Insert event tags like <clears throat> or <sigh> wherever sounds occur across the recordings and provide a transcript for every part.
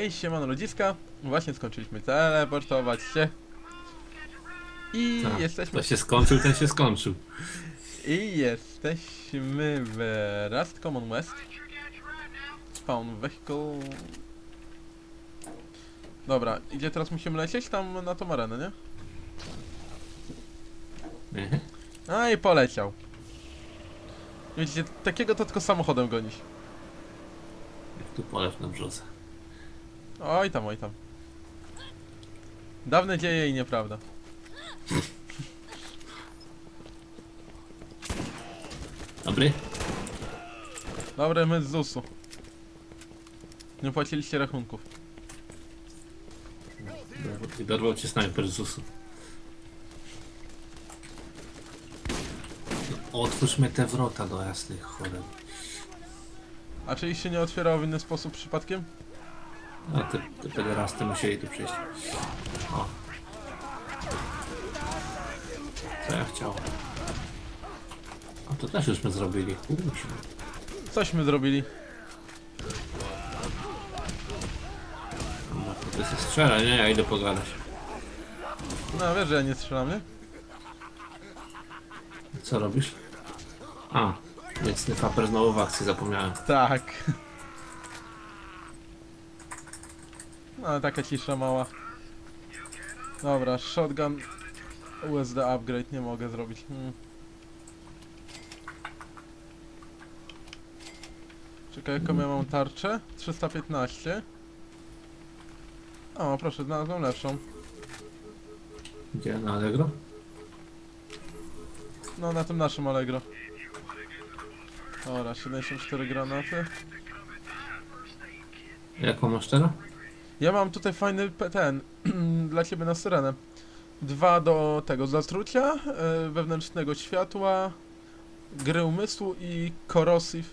Hej, siemano ludziska. Właśnie skończyliśmy teleportować się. I Tak, jesteśmy... To się skończył, ten się skończył. I jesteśmy w Rust Common West. Spawn Vehicle. Dobra, gdzie teraz musimy lecieć? Tam na tą arenę, nie? Mhm. A i poleciał. Widzicie, takiego to tylko samochodem gonić. Jak tu polew na brzozę. Oj tam, oj tam. Dawne dzieje i nieprawda. Dobry? Dobre, my z ZUS-u. Nie płaciliście rachunków. I dorwał cię snajper z ZUS-u. No, Otwórzmy te wrota do jasnych cholera. A czy ich się nie otwierało w inny sposób przypadkiem? A te, te pederasty musieli tu przyjść. O. Co ja chciałem? A to też jużśmy zrobili. Kurczę. Cośmy zrobili. No, to jest strzela, nie? Ja idę pogadać. No wiesz, że ja nie strzelam, nie? Co robisz? A, więc faper znowu w akcji zapomniałem. Tak. No ale taka cisza mała. Dobra, shotgun USD upgrade nie mogę zrobić. Hmm. Czekaj, jaką ja mam tarczę? 315. O, proszę, znalazłem lepszą. Gdzie na Allegro? No, na tym naszym Allegro. Dobra, 74 granaty. Jaką masz teraz? Ja mam tutaj fajny pe- ten <clears throat> dla ciebie na syrenę. Dwa do tego zatrucia, e, wewnętrznego światła, gry umysłu i corrosive.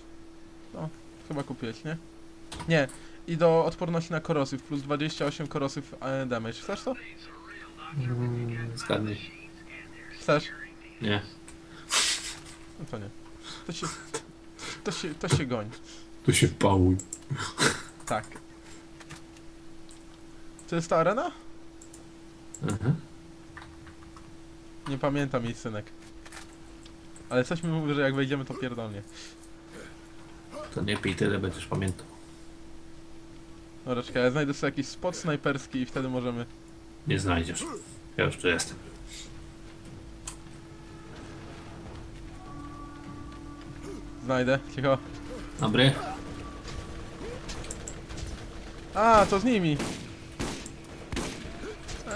No, chyba kupiłeś, nie? Nie. I do odporności na corrosive plus 28 corrosive e, damage. Chcesz to? Mm, zgadnij. Chcesz? Nie. No to nie. To się, to się, to się goń. Tu się pałuj. Tak. To jest ta arena? Mhm. Nie pamiętam jej synek. Ale coś mi mówi, że jak wejdziemy to pierdolnie. To nie pij tyle, będziesz pamiętał. Dobra, czekaj, ja znajdę sobie jakiś spot snajperski i wtedy możemy... Nie znajdziesz. Ja już tu jestem. Znajdę, cicho. Dobry? A, to z nimi!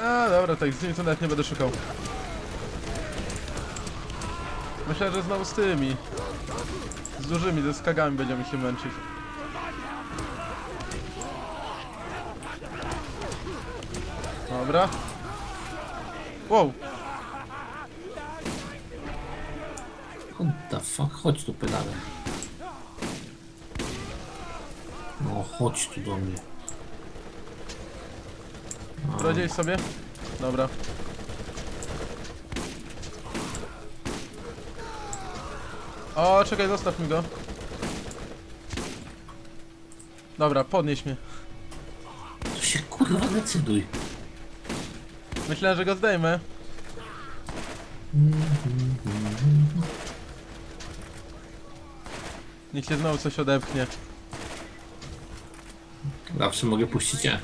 A, dobra, tak, z nimi to nawet nie będę szukał. Myślę, że znowu z tymi. Z dużymi, ze skagami będziemy się męczyć. Dobra. Wow, What the fuck? Chodź tu pedale. No chodź tu do mnie. Radziłeś sobie? Dobra. O, czekaj, zostaw mi go. Dobra, podnieś mnie. to się kurwa decyduj. Myślałem, że go zdejmę. Niech się znowu coś odepchnie. Zawsze mogę puścić cię.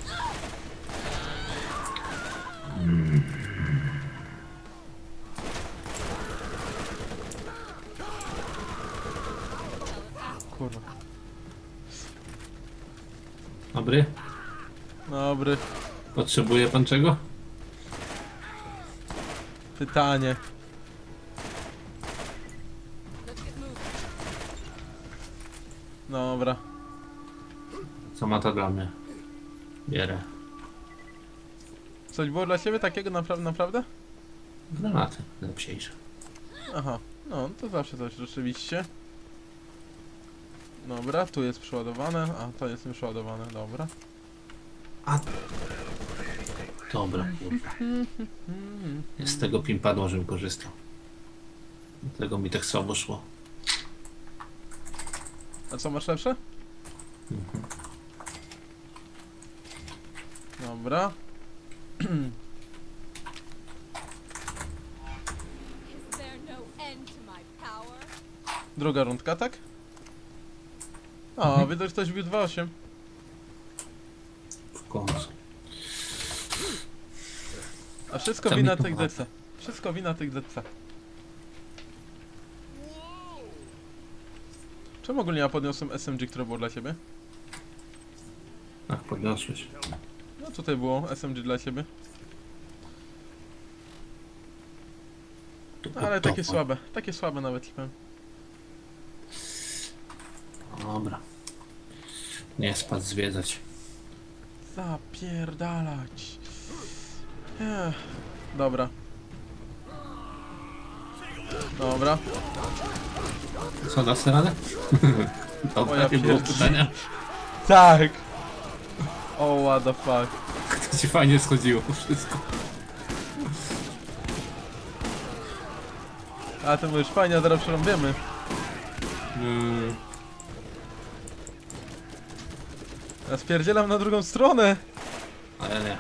Kurwa. Dobry? Dobry. Potrzebuje pan czego? Pytanie. Dobra. Co ma to dla mnie? Bierę. Coś było dla ciebie takiego naprawdę, naprawdę? Granaty lepsiejsze. Aha. No, to zawsze coś rzeczywiście. Dobra, tu jest przeładowane, a to jest nieprzeładowane, dobra. Dobra, kurwa. Z tego pimpadła, żebym korzystał. Dlatego mi tak słabo szło. A co masz lepsze? Dobra. Is there no? Druga rundka, tak? O, Mhm. widać ktoś bił 2-8. W końcu. A wszystko Co wina tu tych ma? DC. Wszystko wina tych DC. Czemu ogólnie ja podniosłem SMG, które było dla ciebie? Ach, podniosłeś. No tutaj było SMG dla ciebie. Ale takie Topa. słabe, takie słabe nawet ci powiem. Dobra. Nie spać, zwiedzać. Zapierdalać. Ech. Dobra. Dobra. Co, dasz radę? O, <laughs> Dobra, ja nie było pierdolę. pytania. Tak! O, what the fuck. To ci fajnie schodziło wszystko. A ty mówisz, fajnie, a teraz przerąbiemy. Mm, Ja spierdzielam na drugą stronę. ale nie.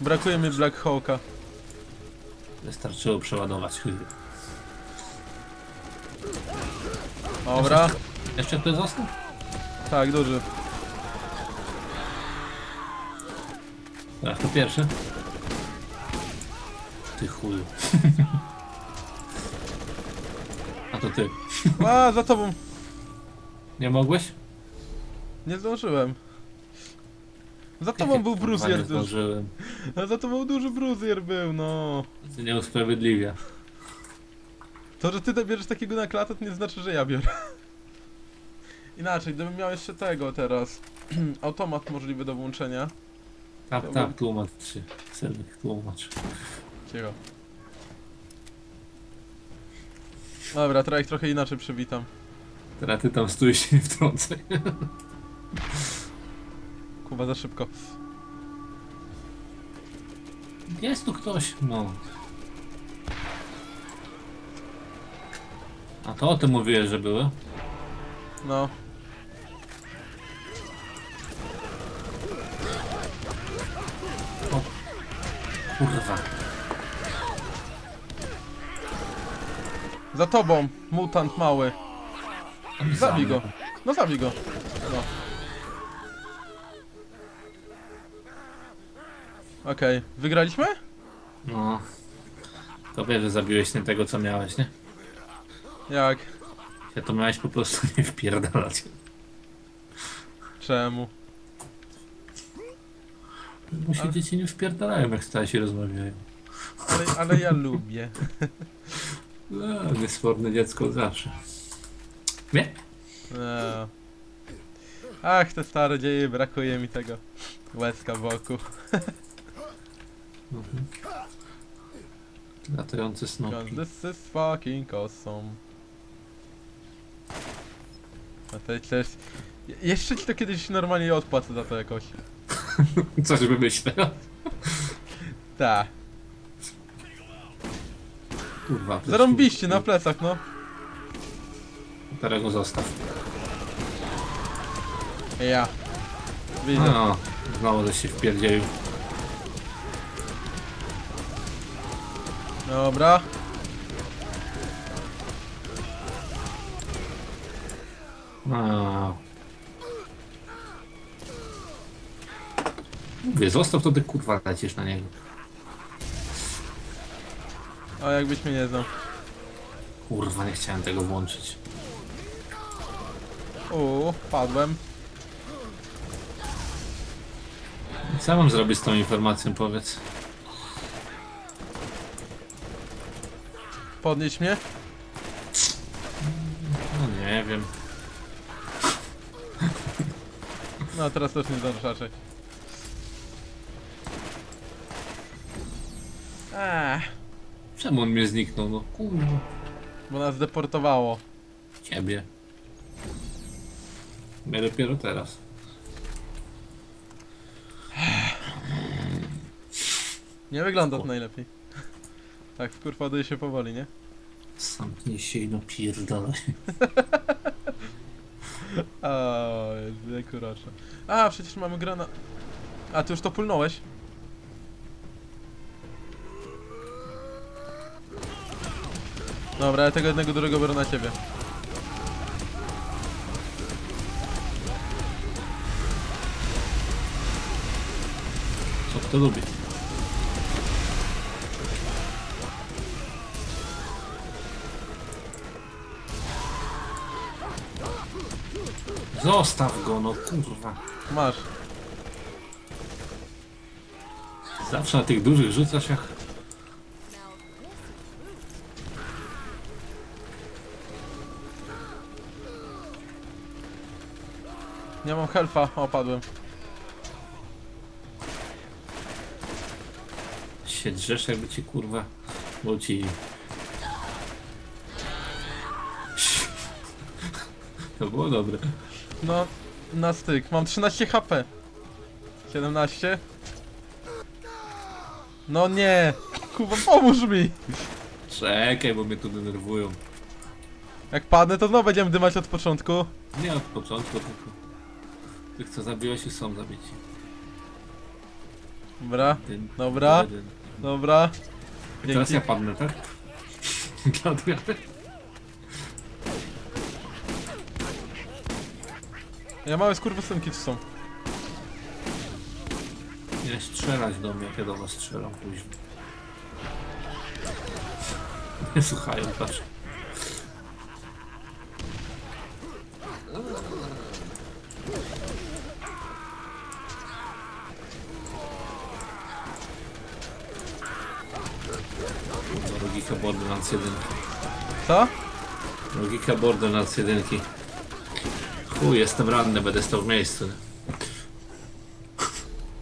Brakuje mi Black Hawka. Wystarczyło przeładować chwilę. Dobra. Jeszcze ktoś został? Tak, duży. Tak, to pierwszy. Ty chuju. A to ty. A, za tobą. Nie mogłeś? Nie zdążyłem. Za tobą był bruzier Nie duży. zdążyłem. A za tobą duży bruzier był, no. To nie usprawiedliwia. To, że ty bierzesz takiego na klatę, to nie znaczy, że ja biorę. Inaczej, gdybym miał jeszcze tego teraz. <clears throat> Automat możliwy do włączenia. Tak, Dobra. tak, tłumacz się. Tłumacz. Cicho. Dobra, teraz ich trochę inaczej przywitam. Teraz ty tam stój się nie wtrącaj. Kuba, za szybko. Jest tu ktoś, no. A to o tym mówiłeś, że były? No. Za tobą, mutant mały. Zabij go. No zabij go. No. Okej, wygraliśmy? No. To wiesz, że zabiłeś nie tego, co miałeś, nie? Jak? Ja to miałeś po prostu <laughs> nie wpierdalać. Czemu? Bo się dzieci nie wpierdalają, jak starsi rozmawiają. Ale, ale ja lubię. <laughs> No, niesforne dziecko zawsze. Nie? Eee. Ach, te stare dzieje, brakuje mi tego. Łezka wokół. Mhm. Latające Cause this is fucking awesome. A to. Je- Jeszcze ci to kiedyś normalnie odpłacę za to jakoś. <laughs> Co żeby myślał? Tak. Kurwa. Zarąbiście na plecach, no. Teraz go zostaw. Ja. Widzę. No, znowu żeś się wpierdzielił. Dobra. No. Mówię, zostaw to ty kurwa lecisz na niego. A jakbyś mnie nie znał. Kurwa, nie chciałem tego włączyć. Uuu, padłem. Co ja mam zrobić z tą informacją, powiedz? Podnieś mnie. No nie wiem. No teraz też nie zdążysz raczej. Eee, Czemu on mnie zniknął? No kurwa. bo nas deportowało. Ciebie. Mnie dopiero teraz. Nie wygląda to najlepiej. Tak, wkurwaduje się powoli, nie? Zamknij się i pierdolaj. <laughs> O, wieku rocze. A, przecież mamy grana... A, ty już to pulnąłeś? Dobra, ja tego jednego dużego biorę na ciebie. Co kto lubi? Zostaw go, no kurwa. Masz. Zawsze na tych dużych rzucasz jak... Nie mam helfa, opadłem. się drzesz jakby ci kurwa... Bo ci... <laughs> To było dobre. No, na styk. Mam 13 HP. 17. No nie! Kuba, pomóż mi! Czekaj, bo mnie tu denerwują. Jak padnę, to znowu będziemy dymać od początku. Nie od początku, tylko... Tych co zabiłeś i są zabici. Dobra, dobra, dobra. I teraz Dzięki. ja padnę, tak? <laughs> Dla odmiany. Ja małe skurwysynki tu są. Nie strzelać do mnie, jak ja do was strzelam później. Nie <laughs> słuchają, patrz. Co? Logika Borderlands 1. Chuj, jestem ranny, będę stał w miejscu.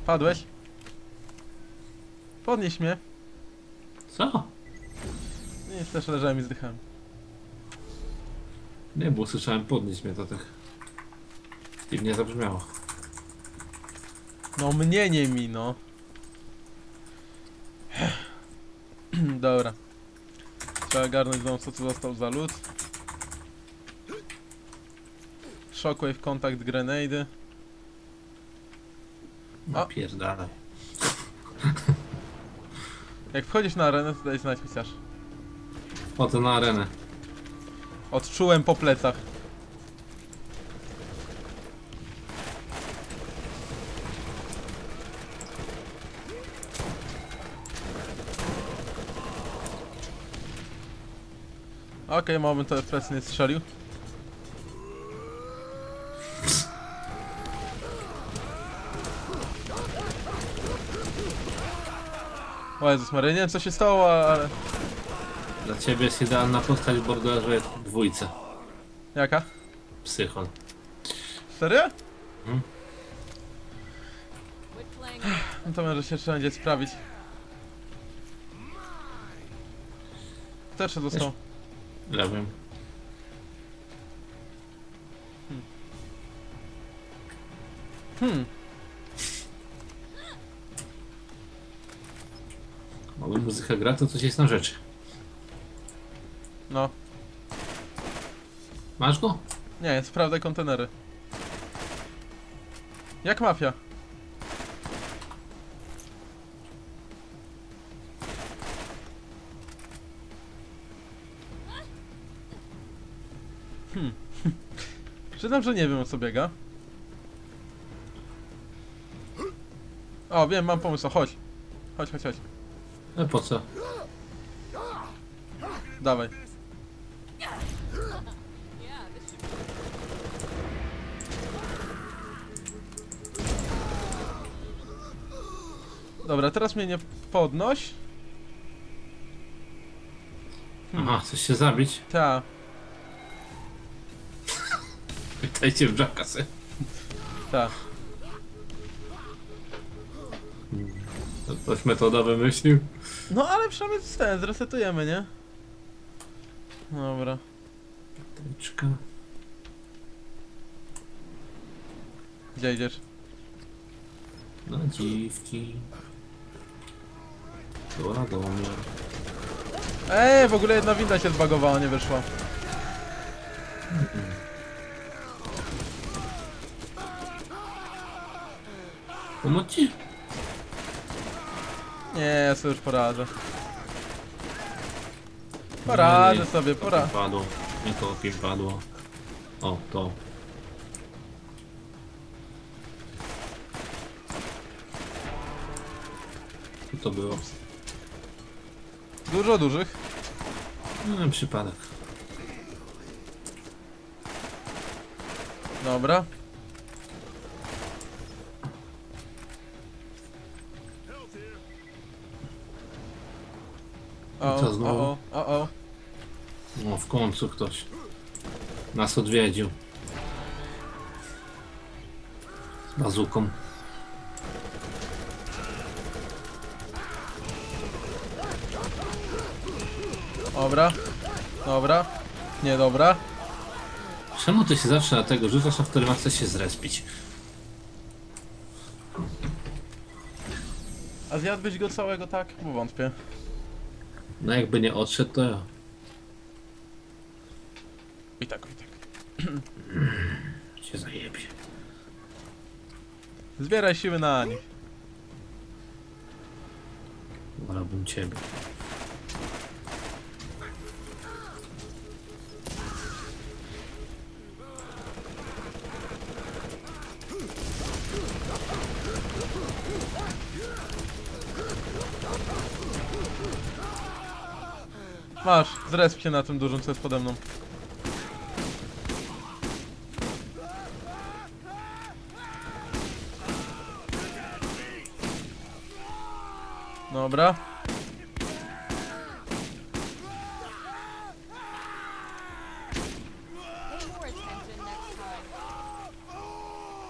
Padłeś? Podnieś mnie. Co? Nie, też leżałem i zdychałem. Nie, bo słyszałem podnieść mnie, to tak dziwnie zabrzmiało. No mnie nie mi, no. <clears throat> Dobra. Trzeba garnąć znowu co tu został za lód. Shockwave, kontakt, grenady. A. Napierdalaj. <laughs> Jak wchodzisz na arenę, to daj znać chociaż. Oto na arenę. Odczułem po plecach. Okej, moment to FPS nie strzelił. O Jezus Maria, nie wiem co się stało, ale... Dla ciebie jest idealna postać w Borderze dwójce. Jaka? Psychol. Serio? around. No to może się trzeba będzie sprawić. Kto jeszcze został? Ja wiem. Hmm, Mogę muzyka gra, to coś jest na rzeczy. no. Masz go? Nie, sprawdzaj kontenery. Jak mafia? Hmm. Przyznam, że nie wiem o co biega. O, wiem, mam pomysł, chodź. Chodź, chodź, chodź. No po co? Dawaj. Dobra, teraz mnie nie podnoś. Aha, chcesz się zabić? Ta. Pytajcie w Jackasy. Ta. To ktoś metoda wymyślił? No ale przynajmniej ten, zresetujemy, nie? Dobra. Tyczka. Gdzie idziesz? No dziwki. Dobra, do mnie. Eee, w ogóle jedna winda się zbagowała, nie wyszła. Pomóc ci? Nie, ja sobie już poradzę. Poradzę sobie, pora. Padło. Nie to kim padło. O, to. Co to było? Dużo dużych. No, przypadek. Dobra. O, co o, znowu? o, o, o. No, w końcu ktoś nas odwiedził. Z bazuką. Dobra. Dobra. Nie, dobra. Czemu ty się zawsze na tego rzucasz, a wtedy chce się zrespić? A zjadłbyś go całego tak? Bo wątpię. No jakby nie odszedł, to ja. I tak, i tak. <clears throat> Cię zajebie. Zbieraj siły na nich. Wolałbym ciebie. Masz, zresp się na tym dużym, co jest pode mną. Dobra.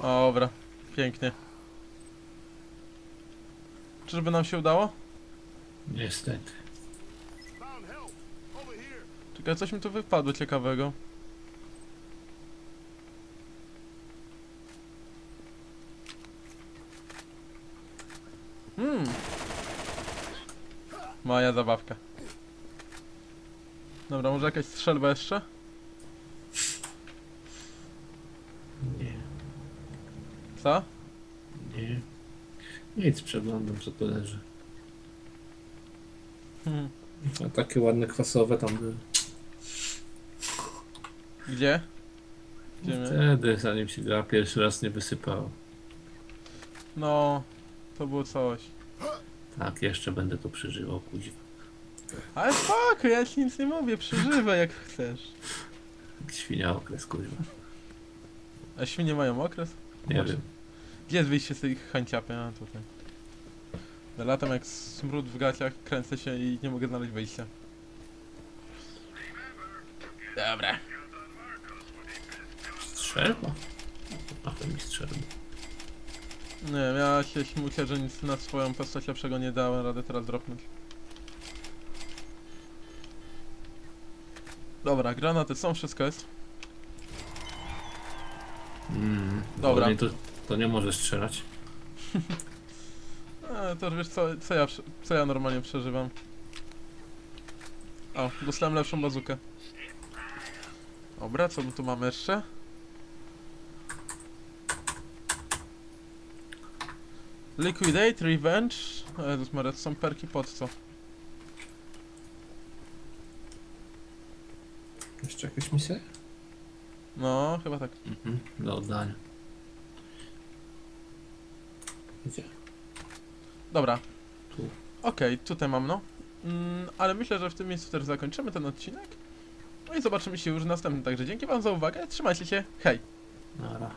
Dobra, pięknie. Czyżby nam się udało? Niestety. Czekaj, coś mi tu wypadło ciekawego. Hmm. Moja zabawka. Dobra, może jakaś strzelba jeszcze? Nie, Co? nie. Nic, przeglądam co tu leży. Hmm. A takie ładne kwasowe tam były. Gdzie? Gdzie mnie? Wtedy, zanim się gra pierwszy raz nie wysypało. No, to było coś. Tak, jeszcze będę to przeżywał, kuźwa. Ale spoko, ja ci nic nie mówię, przeżywaj jak chcesz. Jak Świnia okres, kuźwa. A świnie mają okres? Nie wiem. Gdzie jest wyjście z tej hańciapy? A tutaj. Ja Latam jak smród w gaciach, kręcę się i nie mogę znaleźć wyjścia. Dobra. Strzelba? To mi strzelba. Nie wiem, ja się śmucę, że nic na swoją postać lepszego nie dałem rady teraz dropnąć. Dobra, granaty są, wszystko jest. Mm, Dobra. To, to nie może strzelać. <laughs> E, to już wiesz co, co, ja, prze- co ja normalnie przeżywam. O, dostałem lepszą bazukę. Dobra, co my tu mamy jeszcze? Liquidate, Revenge. O Jezus Maria, to są perki pod co? Jeszcze jakieś misje? No, chyba tak. Mhm, do oddania. Gdzie? Dobra, Tu. okej, tutaj mam no. Mm, ale myślę, że w tym miejscu też zakończymy ten odcinek. No i zobaczymy się już w następnym. Także dzięki wam za uwagę, trzymajcie się, hej! Nara.